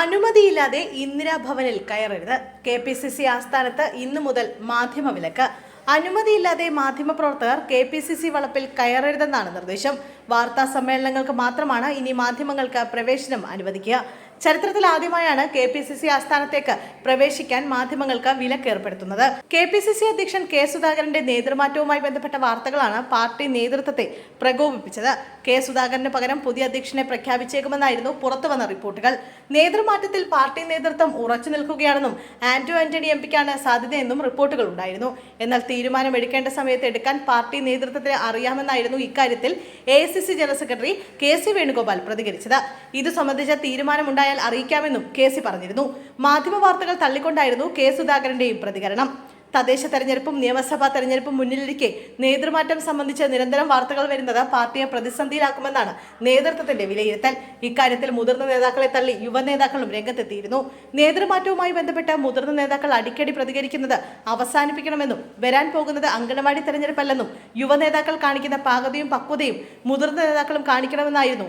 അനുമതിയില്ലാതെ ഇന്ദിരാഭവനിൽ കയറരുത്. കെ പി സി സി ആസ്ഥാനത്ത് ഇന്നു മുതൽ മാധ്യമ വിലക്ക് അനുമതിയില്ലാതെ മാധ്യമപ്രവർത്തകർ കെ പി സി സി വളപ്പിൽ കയറരുതെന്നാണ് നിർദ്ദേശം. വാർത്താ സമ്മേളനങ്ങൾക്ക് മാത്രമാണ് ഇനി മാധ്യമങ്ങൾക്ക് പ്രവേശനം അനുവദിക്കുക. ചരിത്രത്തിൽ ആദ്യമായാണ് കെ പി സി സി ആസ്ഥാനത്തേക്ക് പ്രവേശിക്കാൻ മാധ്യമങ്ങൾക്ക് വിലക്ക് ഏർപ്പെടുത്തുന്നത്. കെ പി സി സി അധ്യക്ഷൻ കെ സുധാകരന്റെ നേതൃമാറ്റവുമായി ബന്ധപ്പെട്ട വാർത്തകളാണ് പാർട്ടി നേതൃത്വത്തെ പ്രകോപിപ്പിച്ചത്. കെ സുധാകരന് പകരം പുതിയ അധ്യക്ഷനെ പ്രഖ്യാപിച്ചേക്കുമെന്നായിരുന്നു പുറത്തുവന്ന റിപ്പോർട്ടുകൾ. നേതൃമാറ്റത്തിൽ പാർട്ടി നേതൃത്വം ഉറച്ചു നിൽക്കുകയാണെന്നും ആന്റോ ആന്റണി എം പിക്കാണ് സാധ്യതയെന്നും റിപ്പോർട്ടുകൾ ഉണ്ടായിരുന്നു. എന്നാൽ തീരുമാനം എടുക്കേണ്ട സമയത്ത് എടുക്കാൻ പാർട്ടി നേതൃത്വത്തിന് അറിയാമെന്നായിരുന്നു ഇക്കാര്യത്തിൽ A general secretary K C Venugopal പ്രതികരിച്ചത്. ഇത് സംബന്ധിച്ച തീരുമാനമുണ്ടായാൽ അറിയിക്കാമെന്നും കെ സി പറഞ്ഞിരുന്നു. മാധ്യമ വാർത്തകൾ തള്ളിക്കൊണ്ടായിരുന്നു കെ സുധാകരന്റെയും പ്രതികരണം. തദ്ദേശ തെരഞ്ഞെടുപ്പും നിയമസഭാ തെരഞ്ഞെടുപ്പും മുന്നിലിരിക്കെ നേതൃമാറ്റം സംബന്ധിച്ച് നിരന്തരം വാർത്തകൾ വരുന്നത് പാർട്ടിയെ പ്രതിസന്ധിയിലാക്കുമെന്നാണ് നേതൃത്വത്തിന്റെ വിലയിരുത്തൽ. ഇക്കാര്യത്തിൽ മുതിർന്ന നേതാക്കളെ തള്ളി യുവ നേതാക്കളും രംഗത്തെത്തിയിരുന്നു. നേതൃമാറ്റവുമായി ബന്ധപ്പെട്ട് മുതിർന്ന നേതാക്കൾ അടിക്കടി പ്രതികരിക്കുന്നത് അവസാനിപ്പിക്കണമെന്നും വരാൻ പോകുന്നത് അംഗനവാടി തെരഞ്ഞെടുപ്പല്ലെന്നും യുവ നേതാക്കൾ കാണിക്കുന്ന പാകതയും പക്വതയും മുതിർന്ന നേതാക്കളും കാണിക്കണമെന്നായിരുന്നു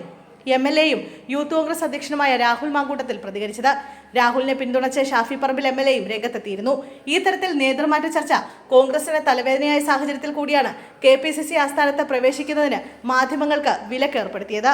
എം എൽ എയും യൂത്ത് കോൺഗ്രസ് അധ്യക്ഷനുമായ രാഹുൽ മാങ്കൂട്ടത്തിൽ പ്രതികരിച്ചത്. രാഹുലിനെ പിന്തുണച്ച് ഷാഫി പറമ്പിൽ എം എൽ എയും രംഗത്തെത്തിയിരുന്നു. ഈ തരത്തിൽ നേതൃമാറ്റ ചർച്ച കോൺഗ്രസിന് തലവേദനയായ സാഹചര്യത്തിൽ കൂടിയാണ് കെ പി സി സി ആസ്ഥാനത്ത് പ്രവേശിക്കുന്നതിന് മാധ്യമങ്ങൾക്ക് വിലക്ക് ഏർപ്പെടുത്തിയത്